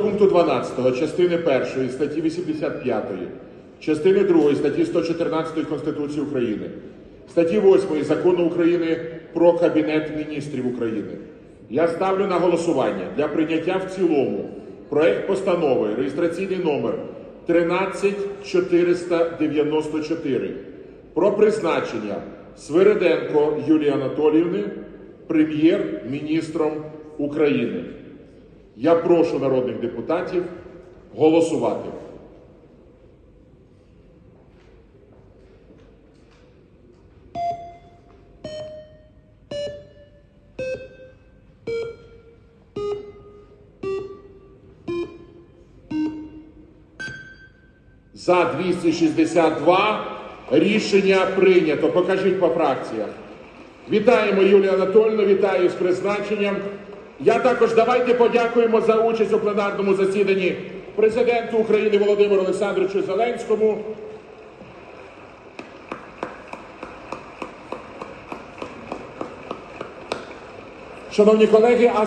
Пункту 12 частини 1 статті 85, частини 2 статті 114 Конституції України, статті 8 Закону України про Кабінет міністрів України. Я ставлю на голосування для прийняття в цілому проект постанови реєстраційний номер 13494 про призначення Свириденко Юлії Анатоліївни прем'єр-міністром України. Я прошу народних депутатів голосувати. За 262 рішення прийнято. Покажіть по фракціях. Вітаємо Юлію Анатольовну, вітаю з призначенням. Я також давайте подякуємо за участь у пленарному засіданні президенту України Володимиру Олександровичу Зеленському. Шановні колеги, а